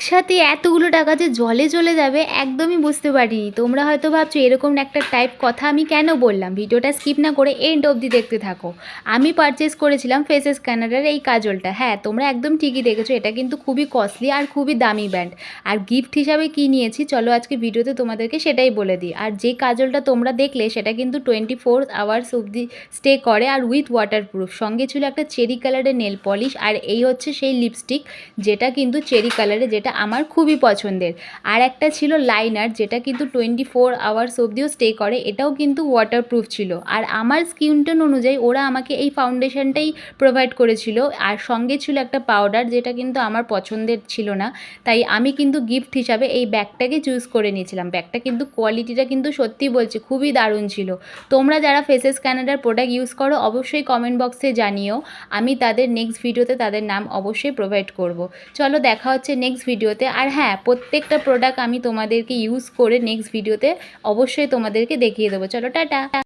একসাথে এতগুলো টাকা যে জলে চলে যাবে, একদমই বুঝতে পারিনি। তোমরা হয়তো ভাবছ এরকম একটা টাইপ কথা আমি কেন বললাম? ভিডিওটা স্কিপ না করে এন্ড অবধি দেখতে থাকো। আমি পারচেস করেছিলাম ফেসেস ক্যানাডার এই কাজলটা। হ্যাঁ তোমরা একদম ঠিকই দেখেছ, এটা কিন্তু খুবই কস্টলি আর খুবই দামি ব্র্যান্ড আর গিফট হিসাবে কি নিয়েছি, চলো আজকে ভিডিওতে তোমাদেরকে সেটাই বলে দিই। আর যে কাজলটা তোমরা দেখলে, সেটা কিন্তু টোয়েন্টি ফোর আওয়ার্স অবধি স্টে করে আর উইথ ওয়াটারপ্রুফ সঙ্গে ছিল একটা চেরি কালারের নেল পলিশ আর এই হচ্ছে সেই লিপস্টিক যেটা কিন্তু চেরি কালারে যেটা আমার খুবই পছন্দের। আর একটা ছিল লাইনার যেটা কিন্তু টোয়েন্টি ফোর আওয়ার্স অবধিও স্টে করে, এটাও কিন্তু ওয়াটারপ্রুফ ছিল। আর আমার স্কিন টোন অনুযায়ী ওরা আমাকে এই ফাউন্ডেশনটাই প্রোভাইড করেছিল। আর সঙ্গে ছিল একটা পাউডার যেটা কিন্তু আমার পছন্দের ছিল না। তাই আমি কিন্তু গিফট হিসাবে এই ব্যাগটাকে চুজ করে নিয়েছিলাম। ব্যাগটা কিন্তু কোয়ালিটিটা কিন্তু সত্যি বলছি খুবই দারুণ ছিল। তোমরা যারা ফেসেস ক্যানাডার প্রোডাক্ট ইউজ করো, অবশ্যই কমেন্ট বক্সে জানিও। আমি তাদের নেক্সট ভিডিওতে তাদের নাম অবশ্যই প্রোভাইড করব। চলো দেখা হচ্ছে নেক্সট ভিডিওতে। আর হ্যাঁ প্রত্যেকটা প্রোডাক্ট আমি তোমাদেরকে ইউজ করে নেক্সট ভিডিওতে অবশ্যই তোমাদেরকে দেখিয়ে দেবো। চলো, টাটা!